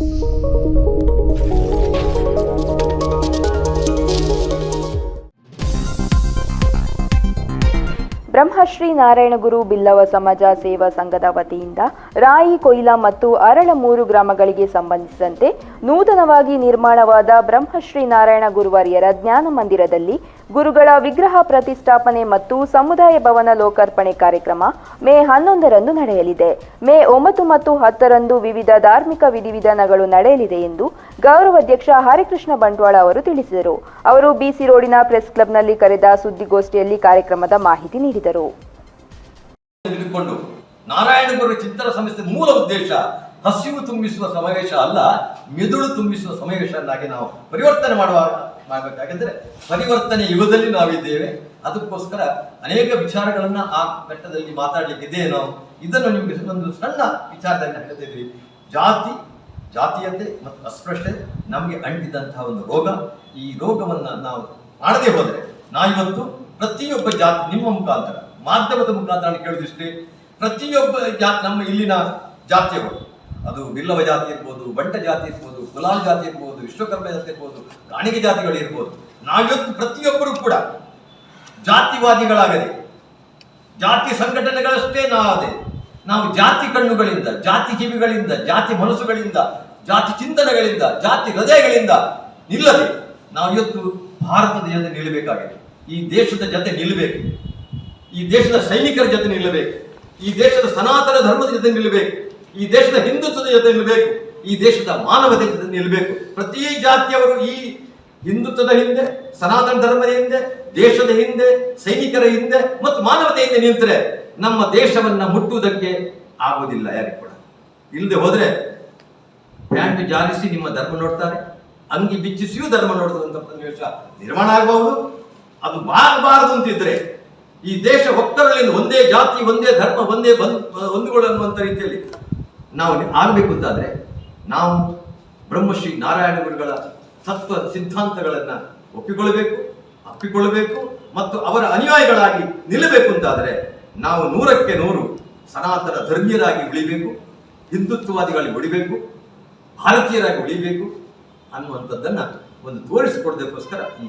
ಬ್ರಹ್ಮಶ್ರೀ ನಾರಾಯಣಗುರು ಬಿಲ್ಲವ ಸಮಾಜ ಸೇವಾ ಸಂಘದ ವತಿಯಿಂದ ರಾಯಿ, ಕೊಯ್ಲ ಮತ್ತು ಅರಳಮೂರು ಗ್ರಾಮಗಳಿಗೆ ಸಂಬಂಧಿಸಿದಂತೆ ನೂತನವಾಗಿ ನಿರ್ಮಾಣವಾದ ಬ್ರಹ್ಮಶ್ರೀ ನಾರಾಯಣ ಗುರುವಾರ್ಯರ ಜ್ಞಾನ ಮಂದಿರದಲ್ಲಿ ಗುರುಗಳ ವಿಗ್ರಹ ಪ್ರತಿಷ್ಠಾಪನೆ ಮತ್ತು ಸಮುದಾಯ ಭವನ ಲೋಕಾರ್ಪಣೆ ಕಾರ್ಯಕ್ರಮ ಮೇ ಹನ್ನೊಂದರಂದು ನಡೆಯಲಿದೆ. ಮೇ ಒಂಬತ್ತು ಮತ್ತು ಹತ್ತರಂದು ವಿವಿಧ ಧಾರ್ಮಿಕ ವಿಧಿವಿಧಾನಗಳು ನಡೆಯಲಿದೆ ಎಂದು ಗೌರವಾಧ್ಯಕ್ಷ ಹರಿಕೃಷ್ಣ ಬಂಟ್ವಾಳ ಅವರು ತಿಳಿಸಿದರು. ಅವರು ಬಿಸಿ ರೋಡಿನ ಪ್ರೆಸ್ ಕ್ಲಬ್ನಲ್ಲಿ ಕರೆದ ಸುದ್ದಿಗೋಷ್ಠಿಯಲ್ಲಿ ಕಾರ್ಯಕ್ರಮದ ಮಾಹಿತಿ ನೀಡಿದರು. ತೆಗೆದುಕೊಂಡು ನಾರಾಯಣ ಗುರು ಚಿಂತನ ಸಂಸ್ಥೆ ಮೂಲ ಉದ್ದೇಶ ಹಸಿವು ತುಂಬಿಸುವ ಸಮಾವೇಶ ಅಲ್ಲ, ಮೆದುಳು ತುಂಬಿಸುವ ಸಮಾವೇಶ ನಾವು ಪರಿವರ್ತನೆ ಮಾಡುವ ಮಾಡಬೇಕಾಗಿದ್ರೆ ಪರಿವರ್ತನೆ ಯುಗದಲ್ಲಿ ನಾವಿದ್ದೇವೆ. ಅದಕ್ಕೋಸ್ಕರ ಅನೇಕ ವಿಚಾರಗಳನ್ನ ಆ ಘಟ್ಟದಲ್ಲಿ ಮಾತಾಡ್ಲಿಕ್ಕಿದೆ ನಾವು. ಇದನ್ನು ನಿಮಗೆ ಒಂದು ಸಣ್ಣ ವಿಚಾರದಲ್ಲಿ ಹೇಳ್ತಾ ಇದ್ವಿ ಜಾತಿ, ಜಾತೀಯತೆ ಮತ್ತು ಅಸ್ಪೃಶ್ಯತೆ ನಮಗೆ ಅಂಟಿದಂತಹ ಒಂದು ರೋಗ. ಈ ರೋಗವನ್ನ ನಾವು ಮಾಡದೆ ಹೋದರೆ ನಾವಿವತ್ತು ಪ್ರತಿಯೊಬ್ಬ ಜಾತಿ, ನಿಮ್ಮ ಮುಖಾಂತರ, ಮಾಧ್ಯಮದ ಮುಖಾಂತರ ಕೇಳಿದಿಷ್ಟೇ ಪ್ರತಿಯೊಬ್ಬ ಜಾತಿ, ನಮ್ಮ ಇಲ್ಲಿನ ಜಾತಿಯವರು, ಅದು ಬಿಲ್ಲವ ಜಾತಿ ಇರ್ಬೋದು, ಬಂಟ ಜಾತಿ ಇರ್ಬೋದು ಕುಲಾಲ್ ಜಾತಿ ಇರ್ಬೋದು, ವಿಶ್ವಕರ್ಮ ಜಾತಿ ಇರ್ಬೋದು ಕಾಣಿಕೆ ಜಾತಿಗಳು ಇರ್ಬೋದು, ನಾವಿವತ್ತು ಪ್ರತಿಯೊಬ್ಬರು ಕೂಡ ಜಾತಿವಾದಿಗಳಾಗದೆ, ಜಾತಿ ಸಂಘಟನೆಗಳಷ್ಟೇ ನಾವದೆ, ನಾವು ಜಾತಿ ಕಣ್ಣುಗಳಿಂದ, ಜಾತಿ ಕಿವಿಗಳಿಂದ, ಜಾತಿ ಮನಸ್ಸುಗಳಿಂದ, ಜಾತಿ ಚಿಂತನೆಗಳಿಂದ, ಜಾತಿ ಹೃದಯಗಳಿಂದ ನಿಲ್ಲದೆ ನಾವು ಇವತ್ತು ಭಾರತದ ಜೊತೆ ನಿಲ್ಲಬೇಕಾಗಿದೆ. ಈ ದೇಶದ ಜೊತೆ ನಿಲ್ಲಬೇಕು. ಈ ದೇಶದ ಸೈನಿಕರ ಜೊತೆ ನಿಲ್ಲಬೇಕು. ಈ ದೇಶದ ಸನಾತನ ಧರ್ಮದ ಜೊತೆ ನಿಲ್ಲಬೇಕು. ಈ ದೇಶದ ಹಿಂದುತ್ವದ ಜೊತೆ ನಿಲ್ಲಬೇಕು. ಈ ದೇಶದ ಮಾನವತೆ ನಿಲ್ಲಬೇಕು ಪ್ರತಿ ಜಾತಿಯವರು ಈ ಹಿಂದುತ್ವದ ಹಿಂದೆ, ಸನಾತನ ಧರ್ಮದ ಹಿಂದೆ, ದೇಶದ ಹಿಂದೆ, ಸೈನಿಕರ ಹಿಂದೆ ಮತ್ತು ಮಾನವತೆ ಹಿಂದೆ ನಿಂತರೆ ನಮ್ಮ ದೇಶವನ್ನ ಮುಟ್ಟುವುದಕ್ಕೆ ಆಗುವುದಿಲ್ಲ, ಯಾರಿಗೂ ಕೂಡ. ಇಲ್ಲದೆ ಹೋದ್ರೆ ಪ್ಯಾಂಟ್ ಜಾರಿಸಿ ನಿಮ್ಮ ಧರ್ಮ ನೋಡ್ತಾರೆ, ಅಂಗಿ ಬಿಚ್ಚಿಸಿಯೂ ಧರ್ಮ ನೋಡುವಂತ ಸನ್ನಿವೇಶ ನಿರ್ಮಾಣ ಆಗಬಹುದು. ಅದು ಬಾರಬಾರದು ಅಂತಿದ್ರೆ ಈ ದೇಶ ಒಕ್ಕರಲ್ಲಿಂದ ಒಂದೇ ಜಾತಿ, ಒಂದೇ ಧರ್ಮ, ಒಂದೇ ಬಂದ್ ಅನ್ನುವಂಥ ರೀತಿಯಲ್ಲಿ ನಾವು ಆಗಬೇಕು ಅಂತಾದ್ರೆ ನಾವು ಬ್ರಹ್ಮಶ್ರೀ ನಾರಾಯಣ ಗುರುಗಳ ತತ್ವ ಸಿದ್ಧಾಂತಗಳನ್ನು ಒಪ್ಪಿಕೊಳ್ಳಬೇಕು, ಅಪ್ಪಿಕೊಳ್ಳಬೇಕು ಮತ್ತು ಅವರ ಅನುಯಾಯಿಗಳಾಗಿ ನಿಲ್ಲಬೇಕು ಅಂತಾದರೆ ನಾವು ನೂರಕ್ಕೆ ನೂರು ಸನಾತನ ಧರ್ಮೀಯರಾಗಿ ಉಳಿಬೇಕು, ಹಿಂದುತ್ವವಾದಿಗಳಿಗೆ ಉಳಿಬೇಕು, ಭಾರತೀಯರಾಗಿ ಉಳಿಬೇಕು ಅನ್ನುವಂಥದ್ದನ್ನು ಒಂದು ತೋರಿಸಿಕೊಡೋದಕ್ಕೋಸ್ಕರ ಈ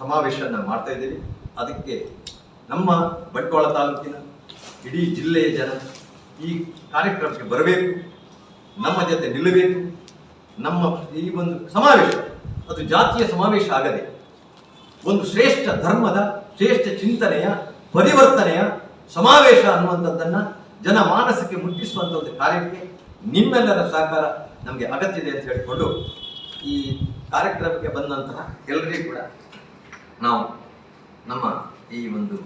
ಸಮಾವೇಶನ ಮಾಡ್ತಾ ಇದ್ದೀವಿ. ಅದಕ್ಕೆ ನಮ್ಮ ಬಂಟ್ವಾಳ ತಾಲೂಕಿನ ಇಡೀ ಜಿಲ್ಲೆಯ ಜನ ಈ ಕಾರ್ಯಕ್ರಮಕ್ಕೆ ಬರಬೇಕು. ನಮ್ಮ ಜೊತೆ ನಿಲ್ಲಬೇಕು. ನಮ್ಮ ಈ ಒಂದು ಸಮಾವೇಶ, ಅದು ಜಾತಿಯ ಸಮಾವೇಶ ಆಗದೆ, ಒಂದು ಶ್ರೇಷ್ಠ ಧರ್ಮದ, ಶ್ರೇಷ್ಠ ಚಿಂತನೆಯ, ಪರಿವರ್ತನೆಯ ಸಮಾವೇಶ ಅನ್ನುವಂಥದ್ದನ್ನು ಜನ ಮಾನಸಕ್ಕೆ ಮುಟ್ಟಿಸುವಂಥ ಒಂದು ಕಾರ್ಯಕ್ಕೆ ನಿಮ್ಮೆಲ್ಲರ ಸಹಕಾರ ನಮಗೆ ಅಗತ್ಯ ಇದೆ ಅಂತ ಹೇಳಿಕೊಂಡು ಈ ಕಾರ್ಯಕ್ರಮಕ್ಕೆ ಬಂದಂತಹ ಎಲ್ಲರಿಗೂ ಕೂಡ ನಾವು ನಮ್ಮ ಈ ಒಂದು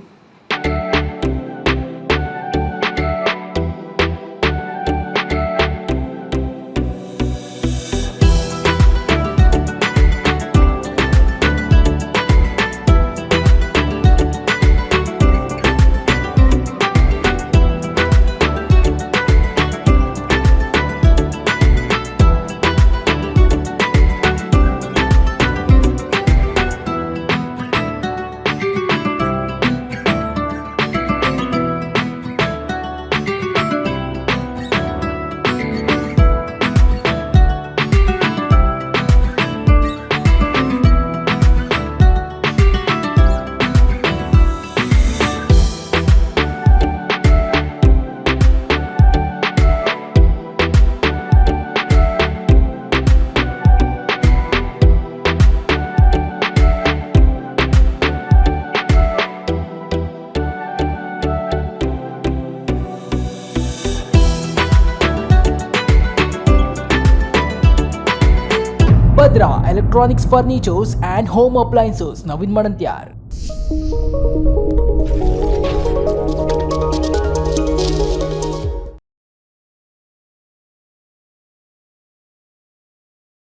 Vadodara electronics furnitures and home appliances નવીન મળન ત્યાર